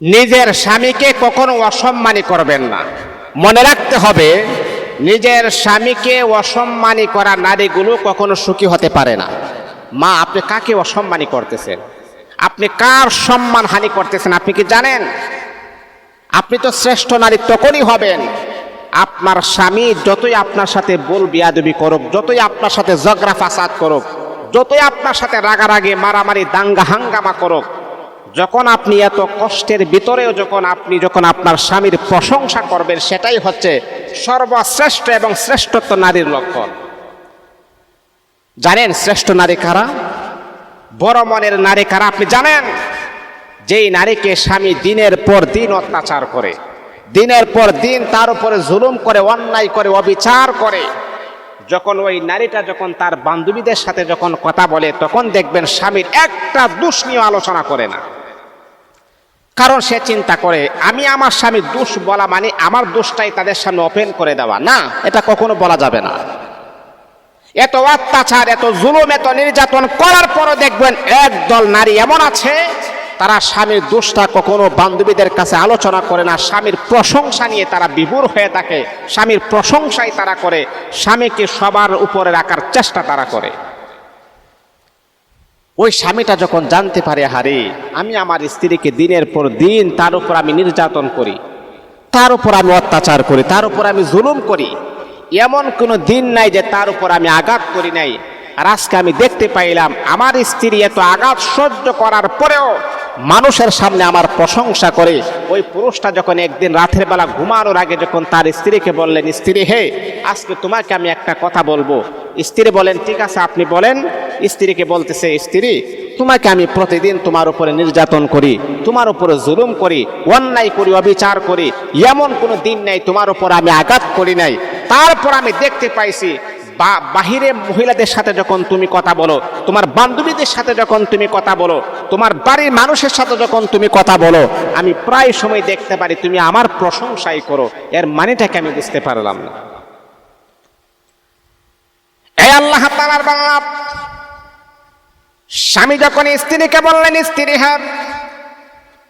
নিজের স্বামীকে কখনো অসম্মানী করবেন না। মনে রাখতে হবে, নিজের স্বামীকে অসম্মানী করা নারীগুলো কখনো সুখী হতে পারে না। মা, আপনি কাকে অসম্মানী করতেছেন? আপনি কার সম্মান হানি করতেছেন, আপনি কি জানেন? আপনি তো শ্রেষ্ঠ নারী, তখনই হবেন। আপনার স্বামী যতই আপনার সাথে বল বিয়াদবি করুক, যতই আপনার সাথে জগরা ফাসাদ করুক, যতই আপনার সাথে রাগারাগি, মারামারি, দাঙ্গা, হাঙ্গামা করুক যখন আপনি এত কষ্টের ভিতরেও যখন আপনি যখন আপনার স্বামীর প্রশংসা করবেন, সেটাই হচ্ছে সর্বশ্রেষ্ঠ এবং শ্রেষ্ঠত্ব নারীর লক্ষণ। জানেন শ্রেষ্ঠ নারী কারা? বড় মনের নারী কারা? আপনি জানেন? যেই নারীকে স্বামী দিনের পর দিন অত্যাচার করে, দিনের পর দিন তার উপরে জুলুম করে, অন্যায় করে, অবিচার করে, যখন ওই নারীটা যখন তার বান্ধবীদের সাথে যখন কথা বলে, তখন দেখবেন স্বামীর একটা দোষ নিয়ে আলোচনা করে না। কারণ সে চিন্তা করে, আমি আমার স্বামীর দোষ বলা মানে আমার দোষটাই তাদের সামনে ওপেন করে দেওয়া। না, এটা কখনো বলা যাবে না। এত অত্যাচার, এত জুলুম, এত নির্যাতন করার পরও দেখবেন একদল নারী এমন আছে, তারা স্বামীর দোষটা কখনো বান্ধবীদের কাছে আলোচনা করে না, স্বামীর প্রশংসা নিয়ে তারা বিভোর হয়ে থাকে, স্বামীর প্রশংসাই তারা করে, স্বামীকে সবার উপরে রাখার চেষ্টা তারা করে। ওই স্বামীটা যখন জানতে পারে, হারে, আমি আমার স্ত্রীকে দিনের পর দিন তার উপর আমি নির্যাতন করি, তার উপর আমি অত্যাচার করি, তার উপর আমি জুলুম করি, এমন কোনো দিন নাই যে তার উপর আমি আঘাত করি নাই। আর আজকে আমি দেখতে পাইলাম, আমার স্ত্রী এত আঘাত সহ্য করার পরেও মানুষের সামনে আমার প্রশংসা করে। ওই পুরুষটা যখন একদিন রাতের বেলা ঘুমানোর আগে যখন তার স্ত্রীকে বললেন, স্ত্রী, হে, আজকে তোমাকে আমি একটা কথা বলব। স্ত্রী বলেন, ঠিক আছে, আপনি বলেন। স্ত্রীকে বলতেছে, স্ত্রী, তোমাকে আমি প্রতিদিন তোমার উপরে নির্যাতন করি, তোমার উপরে জুলুম করি, অন্যায় করি, অবিচার করি। এমন কোনো দিন নাই তোমার উপর আমি আঘাত করি নাই। তারপর আমি দেখতে পাইছি, বা, বাহিরে মহিলাদের সাথে যখন তুমি কথা বলো, তোমার বান্ধবীদের সাথে যখন তুমি কথা বলো, তোমার বাড়ির মানুষের সাথে যখন তুমি কথা বলো, আমি প্রায় সময় দেখতে পারি, তুমি আমার প্রশংসাই করো। এর মানেটাকে আমি বুঝতে পারলাম না। আল্লাহ তালার বাংলা স্বামী যখন স্ত্রীকে বললেন, স্ত্রী হ্যাঁ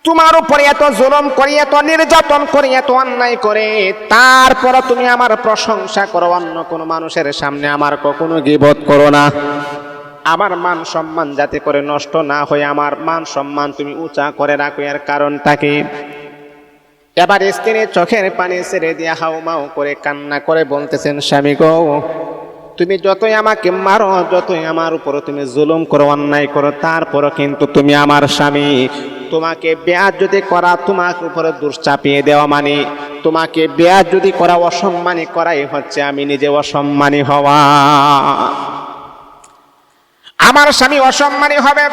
তোমার উপরে এত জুলম করি, এত নির্যাতন করি, এত অন্যায় করে তারপর তুমি আমার প্রশংসা করো, অন্য কোনো মানুষের সামনে আমার কখনো গিবোধ করো না। আমার মান সম্মান যাতে করে নষ্ট না হয়ে, আমার মান সম্মান তুমি উঁচা করে রাখো, এর কারণটাকে এবার স্ত্রী চোখের পানি ছেড়ে দিয়ে হাউ মাউ করে কান্না করে বলতেছেন, স্বামী গো তুমি যতই আমাকে মারো, যতই আমার উপর তুমি জুলুম করো, অন্যায় করো, তারপরও কিন্তু তুমি আমার স্বামী। তোমাকে বেয়াজ যদি করা, তোমার উপরে দোষ চাপিয়ে দেওয়া মানে তোমাকে বেয়াজ যদি করা, অসম্মানী করাই হচ্ছে আমি নিজে অসম্মানী হওয়া। আমার স্বামী অসম্মানী হবে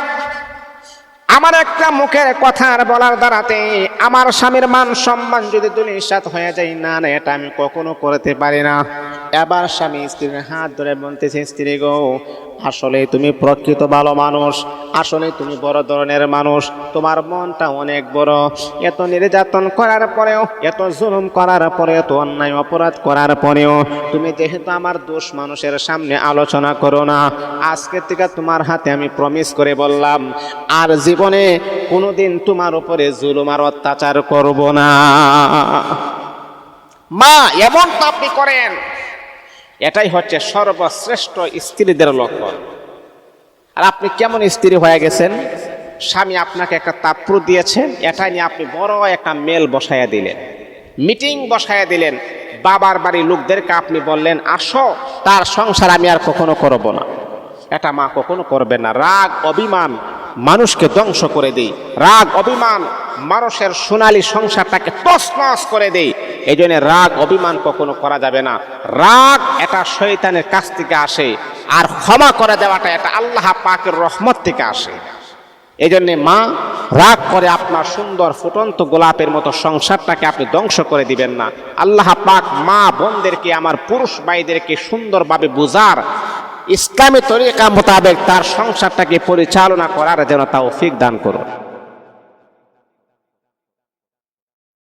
আমার একটা মুখের কথার বলার দ্বারাতে আমার স্বামীর মান সম্মান যদি দুলিশাত হয়ে যায়, না না, এটা আমি কখনো করতে পারি না। এবার স্বামী স্ত্রীর হাত ধরে বলতেছে, স্ত্রী গো আসলে তুমি প্রকৃত ভালো মানুষ, আসলে তুমি বড় ধরনের মানুষ, তোমার মনটা অনেক বড়। এত নির্যাতন করার পরেও, এত জুলুম করার পরে এত অন্যায় অপরাধ করার পরেও, তুমি যেহেতু আমার দোষ মানুষের সামনে আলোচনা করো না, আজকে থেকে তোমার হাতে আমি প্রমিস করে বললাম, আর জীবনে কোনোদিন তোমার উপরে জুলুম আর অত্যাচার করব না। মা এমন তো আপনি করেন এটাই হচ্ছে সর্বশ্রেষ্ঠ স্ত্রীদের লক্ষণ। আর আপনি কেমন স্ত্রী হয়ে গেছেন? স্বামী আপনাকে একটা তাপ্রু দিয়েছেন এটা নিয়ে আপনি বড় একটা মেল বসাইয়া দিলেন। মিটিং বসাইয়া দিলেন। বাবার বাড়ির লোকদেরকে আপনি বললেন, আসো, তার সংসার আমি আর কখনো করব না। এটা মা কখনো করবে না। রাগ, অভিমান মানুষকে ধ্বংস করে দেই। রাগ, অভিমান মানুষের সোনালি সংসারটাকে তছনছ করে দেই। এই জন্য রাগ অভিমান কখনো করা যাবে না। রাগ এটা শয়তানের কাছ থেকে আসে, আর ক্ষমা করে দেওয়াটা এটা আল্লাহ পাকের রহমত থেকে আসে। এই জন্যে মা, রাগ করে আপনার সুন্দর ফুটন্ত গোলাপের মতো সংসারটাকে আপনি ধ্বংস করে দিবেন না। আল্লাহ পাক মা বোনদেরকে, আমার পুরুষ ভাইদেরকে সুন্দরভাবে বোঝার ইসলামী তরিকা মোতাবেক তার সংসারটাকে পরিচালনা করার যেন তা দান করুন।